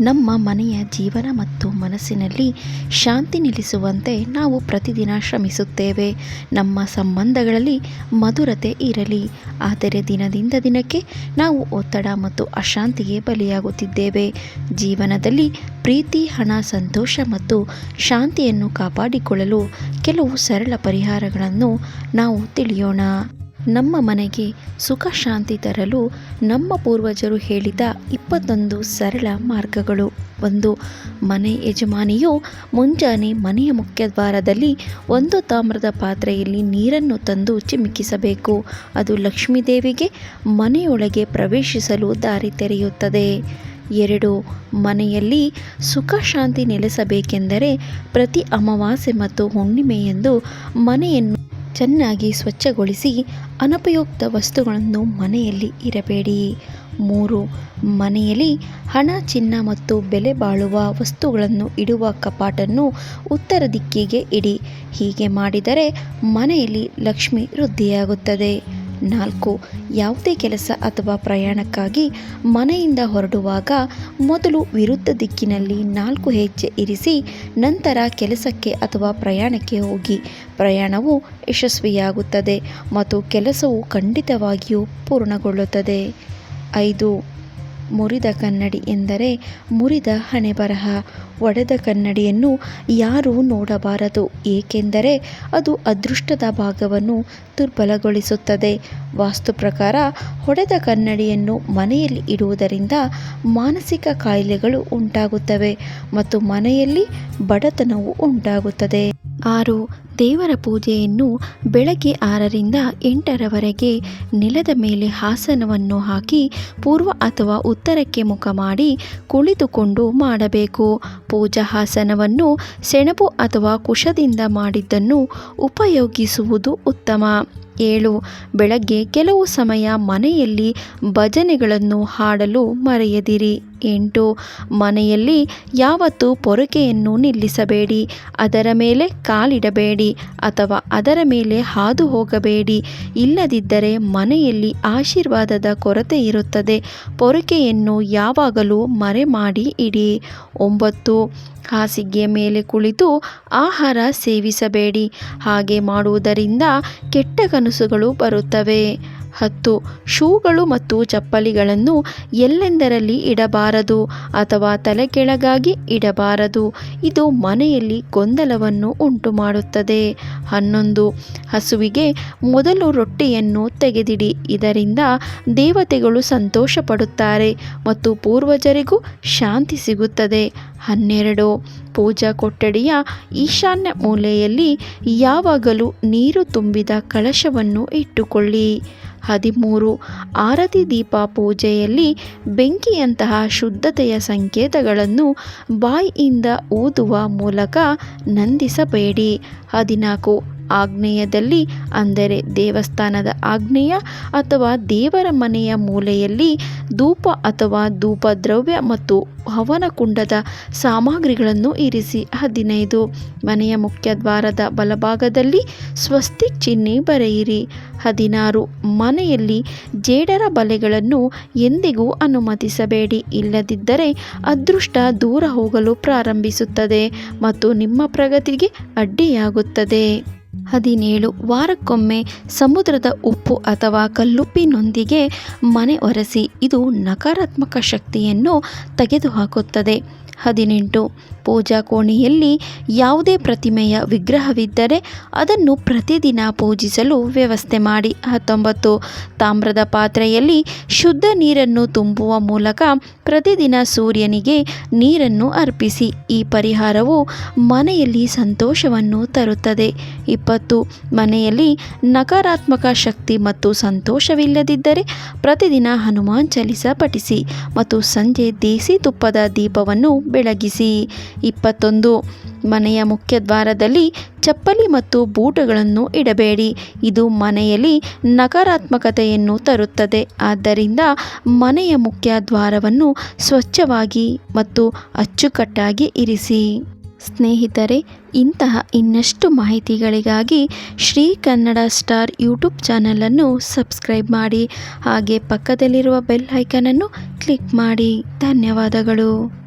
ನಮ್ಮ ಮನೆಯ ಜೀವನ ಮತ್ತು ಮನಸ್ಸಿನಲ್ಲಿ ಶಾಂತಿ ನಿಲ್ಲಿಸುವಂತೆ ನಾವು ಪ್ರತಿದಿನ ಶ್ರಮಿಸುತ್ತೇವೆ. ನಮ್ಮ ಸಂಬಂಧಗಳಲ್ಲಿ ಮಧುರತೆ ಇರಲಿ. ಆದರೆ ದಿನದಿಂದ ದಿನಕ್ಕೆ ನಾವು ಒತ್ತಡ ಮತ್ತು ಅಶಾಂತಿಗೆ ಬಲಿಯಾಗುತ್ತಿದ್ದೇವೆ. ಜೀವನದಲ್ಲಿ ಪ್ರೀತಿ, ಹಣ, ಸಂತೋಷ ಮತ್ತು ಶಾಂತಿಯನ್ನು ಕಾಪಾಡಿಕೊಳ್ಳಲು ಕೆಲವು ಸರಳ ಪರಿಹಾರಗಳನ್ನು ನಾವು ತಿಳಿಯೋಣ. ನಮ್ಮ ಮನೆಗೆ ಸುಖ ಶಾಂತಿ ತರಲು ನಮ್ಮ ಪೂರ್ವಜರು ಹೇಳಿದ ಇಪ್ಪತ್ತೊಂದು ಸರಳ ಮಾರ್ಗಗಳು. ಒಂದು, ಮನೆ ಯಜಮಾನಿಯು ಮುಂಜಾನೆ ಮನೆಯ ಮುಖ್ಯದ್ವಾರದಲ್ಲಿ ಒಂದು ತಾಮ್ರದ ಪಾತ್ರೆಯಲ್ಲಿ ನೀರನ್ನು ತಂದು ಚಿಮುಕಿಸಬೇಕು. ಅದು ಲಕ್ಷ್ಮೀದೇವಿಗೆ ಮನೆಯೊಳಗೆ ಪ್ರವೇಶಿಸಲು ದಾರಿ ತೆರೆಯುತ್ತದೆ. ಎರಡು, ಮನೆಯಲ್ಲಿ ಸುಖ ಶಾಂತಿ ನೆಲೆಸಬೇಕೆಂದರೆ ಪ್ರತಿ ಅಮಾವಾಸ್ಯೆ ಮತ್ತು ಹುಣ್ಣಿಮೆಯಂದು ಮನೆಯನ್ನು ಚೆನ್ನಾಗಿ ಸ್ವಚ್ಛಗೊಳಿಸಿ ಅನುಪಯುಕ್ತ ವಸ್ತುಗಳನ್ನು ಮನೆಯಲ್ಲಿ ಇರಬೇಡಿ. ಮೂರು, ಮನೆಯಲ್ಲಿ ಹಣ, ಚಿನ್ನ ಮತ್ತು ಬೆಲೆ ಬಾಳುವ ವಸ್ತುಗಳನ್ನು ಇಡುವ ಕಪಾಟನ್ನು ಉತ್ತರ ದಿಕ್ಕಿಗೆ ಇಡಿ. ಹೀಗೆ ಮಾಡಿದರೆ ಮನೆಯಲ್ಲಿ ಲಕ್ಷ್ಮಿ ವೃದ್ಧಿಯಾಗುತ್ತದೆ. ನಾಲ್ಕು, ಯಾವುದೇ ಕೆಲಸ ಅಥವಾ ಪ್ರಯಾಣಕ್ಕಾಗಿ ಮನೆಯಿಂದ ಹೊರಡುವಾಗ ಮೊದಲು ವಿರುದ್ಧ ದಿಕ್ಕಿನಲ್ಲಿ ನಾಲ್ಕು ಹೆಜ್ಜೆ ಇರಿಸಿ ನಂತರ ಕೆಲಸಕ್ಕೆ ಅಥವಾ ಪ್ರಯಾಣಕ್ಕೆ ಹೋಗಿ. ಪ್ರಯಾಣವು ಯಶಸ್ವಿಯಾಗುತ್ತದೆ ಮತ್ತು ಕೆಲಸವು ಖಂಡಿತವಾಗಿಯೂ ಪೂರ್ಣಗೊಳ್ಳುತ್ತದೆ. ಐದು ಮುರಿದ ಕನ್ನಡಿ ಎಂದರೆ ಮುರಿದ ಹಣೆಬರಹ ಒಡೆದ ಕನ್ನಡಿಯನ್ನು ಯಾರೂ ನೋಡಬಾರದು, ಏಕೆಂದರೆ ಅದು ಅದೃಷ್ಟದ ಭಾಗವನ್ನು ದುರ್ಬಲಗೊಳಿಸುತ್ತದೆ. ವಾಸ್ತು ಪ್ರಕಾರ ಹೊಡೆದ ಕನ್ನಡಿಯನ್ನು ಮನೆಯಲ್ಲಿ ಇಡುವುದರಿಂದ ಮಾನಸಿಕ ಕಾಯಿಲೆಗಳು ಉಂಟಾಗುತ್ತವೆ ಮತ್ತು ಮನೆಯಲ್ಲಿ ಬಡತನವು ಉಂಟಾಗುತ್ತದೆ. ಆರು, ದೇವರ ಪೂಜೆಯನ್ನು ಬೆಳಗ್ಗೆ ಆರರಿಂದ ಎಂಟರವರೆಗೆ ನೆಲದ ಮೇಲೆ ಹಾಸನವನ್ನು ಹಾಕಿ ಪೂರ್ವ ಅಥವಾ ಉತ್ತರಕ್ಕೆ ಮುಖ ಮಾಡಿ ಕುಳಿತುಕೊಂಡು ಮಾಡಬೇಕು. ಪೂಜಾ ಹಾಸನವನ್ನು ಸೆಣಬು ಅಥವಾ ಕುಶದಿಂದ ಮಾಡಿದ್ದನ್ನು ಉಪಯೋಗಿಸುವುದು ಉತ್ತಮ. ಏಳು, ಬೆಳಗ್ಗೆ ಕೆಲವು ಸಮಯ ಮನೆಯಲ್ಲಿ ಭಜನೆಗಳನ್ನು ಹಾಡಲು ಮರೆಯದಿರಿ. ಎಂಟು. ಮನೆಯಲ್ಲಿ ಯಾವತ್ತೂ ಪೊರಕೆಯನ್ನು ನಿಲ್ಲಿಸಬೇಡಿ. ಅದರ ಮೇಲೆ ಕಾಲಿಡಬೇಡಿ ಅಥವಾ ಅದರ ಮೇಲೆ ಹಾದು ಹೋಗಬೇಡಿ. ಇಲ್ಲದಿದ್ದರೆ ಮನೆಯಲ್ಲಿ ಆಶೀರ್ವಾದದ ಕೊರತೆ ಇರುತ್ತದೆ. ಪೊರಕೆಯನ್ನು ಯಾವಾಗಲೂ ಮರೆ ಮಾಡಿ ಇಡಿ. ಒಂಬತ್ತು. ಹಾಸಿಗೆಯ ಮೇಲೆ ಕುಳಿತು ಆಹಾರ ಸೇವಿಸಬೇಡಿ. ಹಾಗೆ ಮಾಡುವುದರಿಂದ ಕೆಟ್ಟ ಕನಸುಗಳು ಬರುತ್ತವೆ. ಹತ್ತು. ಶೂಗಳು ಮತ್ತು ಚಪ್ಪಲಿಗಳನ್ನು ಎಲ್ಲೆಂದರಲ್ಲಿ ಇಡಬಾರದು ಅಥವಾ ತಲೆ ಕೆಳಗಾಗಿ ಇಡಬಾರದು? ಇದು ಮನೆಯಲ್ಲಿ ಗೊಂದಲವನ್ನು ಉಂಟು ಮಾಡುತ್ತದೆ ಹನ್ನೊಂದು. ಹಸುವಿಗೆ ಮೊದಲು ರೊಟ್ಟಿಯನ್ನು ತೆಗೆದಿಡಿ, ಇದರಿಂದ ದೇವತೆಗಳು ಸಂತೋಷ ಪಡುತ್ತಾರೆ ಮತ್ತು ಪೂರ್ವಜರಿಗೂ ಶಾಂತಿ ಸಿಗುತ್ತದೆ. ಹನ್ನೆರಡು. ಪೂಜಾ ಕೊಠಡಿಯ ಈಶಾನ್ಯ ಮೂಲೆಯಲ್ಲಿ ಯಾವಾಗಲೂ ನೀರು ತುಂಬಿದ ಕಳಶವನ್ನು ಇಟ್ಟುಕೊಳ್ಳಿ. ಹದಿಮೂರು ಆರತಿ ದೀಪ ಪೂಜೆಯಲ್ಲಿ ಬೆಂಕಿಯಂತಹ ಶುದ್ಧತೆಯ ಸಂಕೇತಗಳನ್ನು ಬಾಯಿಯಿಂದ ಊದುವ ಮೂಲಕ ನಂದಿಸಬೇಡಿ. ಹದಿನಾಲ್ಕು ಆಗ್ನೇಯದಲ್ಲಿ ಅಂದರೆ ದೇವಸ್ಥಾನದ ಆಗ್ನೇಯ ಅಥವಾ ದೇವರ ಮನೆಯ ಮೂಲೆಯಲ್ಲಿ ಧೂಪ ಅಥವಾ ಧೂಪ ದ್ರವ್ಯ ಮತ್ತು ಹವನ ಕುಂಡದ ಸಾಮಗ್ರಿಗಳನ್ನು ಇರಿಸಿ. ಹದಿನೈದು, ಮನೆಯ ಮುಖ್ಯದ್ವಾರದ ಬಲಭಾಗದಲ್ಲಿ ಸ್ವಸ್ತಿ ಚಿಹ್ನೆ ಬರೆಯಿರಿ. ಹದಿನಾರು, ಮನೆಯಲ್ಲಿ ಜೇಡರ ಬಲೆಗಳನ್ನು ಎಂದಿಗೂ ಅನುಮತಿಸಬೇಡಿ. ಇಲ್ಲದಿದ್ದರೆ ಅದೃಷ್ಟ ದೂರ ಹೋಗಲು ಪ್ರಾರಂಭಿಸುತ್ತದೆ ಮತ್ತು ನಿಮ್ಮ ಪ್ರಗತಿಗೆ ಅಡ್ಡಿಯಾಗುತ್ತದೆ. ಹದಿನೇಳು ವಾರಕ್ಕೊಮ್ಮೆ ಸಮುದ್ರದ ಉಪ್ಪು ಅಥವಾ ಕಲ್ಲುಪ್ಪಿನೊಂದಿಗೆ ಮನೆ ಒರೆಸಿ ಇದು ನಕಾರಾತ್ಮಕ ಶಕ್ತಿಯನ್ನು ತೆಗೆದುಹಾಕುತ್ತದೆ. ಹದಿನೆಂಟು ಪೂಜಾ ಕೋಣೆಯಲ್ಲಿ ಯಾವುದೇ ಪ್ರತಿಮೆಯ ವಿಗ್ರಹವಿದ್ದರೆ ಅದನ್ನು ಪ್ರತಿದಿನ ಪೂಜಿಸಲು ವ್ಯವಸ್ಥೆ ಮಾಡಿ. ಹತ್ತೊಂಬತ್ತು. ತಾಮ್ರದ ಪಾತ್ರೆಯಲ್ಲಿ ಶುದ್ಧ ನೀರನ್ನು ತುಂಬುವ ಮೂಲಕ ಪ್ರತಿದಿನ ಸೂರ್ಯನಿಗೆ ನೀರನ್ನು ಅರ್ಪಿಸಿ. ಈ ಪರಿಹಾರವು ಮನೆಯಲ್ಲಿ ಸಂತೋಷವನ್ನು ತರುತ್ತದೆ. ಇಪ್ಪತ್ತು. ಮನೆಯಲ್ಲಿ ನಕಾರಾತ್ಮಕ ಶಕ್ತಿ ಮತ್ತು ಸಂತೋಷವಿಲ್ಲದಿದ್ದರೆ ಪ್ರತಿದಿನ ಹನುಮಾನ್ ಚಾಲಿಸ ಪಠಿಸಿ ಮತ್ತು ಸಂಜೆ ದೇಸಿ ತುಪ್ಪದ ದೀಪವನ್ನು ಬೆಳಗಿಸಿ. ಇಪ್ಪತ್ತೊಂದು. ಮನೆಯ ಮುಖ್ಯ ದ್ವಾರದಲ್ಲಿ ಚಪ್ಪಲಿ ಮತ್ತು ಬೂಟುಗಳನ್ನು ಇಡಬೇಡಿ. ಇದು ಮನೆಯಲ್ಲಿ ನಕಾರಾತ್ಮಕತೆಯನ್ನು ತರುತ್ತದೆ. ಆದ್ದರಿಂದ ಮನೆಯ ಮುಖ್ಯ ದ್ವಾರವನ್ನು ಸ್ವಚ್ಛವಾಗಿ ಮತ್ತು ಅಚ್ಚುಕಟ್ಟಾಗಿ ಇರಿಸಿ. ಸ್ನೇಹಿತರೆ, ಇಂತಹ ಇನ್ನಷ್ಟು ಮಾಹಿತಿಗಳಿಗಾಗಿ ಶ್ರೀ ಕನ್ನಡ ಸ್ಟಾರ್ ಯೂಟ್ಯೂಬ್ ಚಾನಲನ್ನು ಸಬ್ಸ್ಕ್ರೈಬ್ ಮಾಡಿ. ಹಾಗೆ ಪಕ್ಕದಲ್ಲಿರುವ ಬೆಲ್ ಐಕನನ್ನು ಕ್ಲಿಕ್ ಮಾಡಿ. ಧನ್ಯವಾದಗಳು.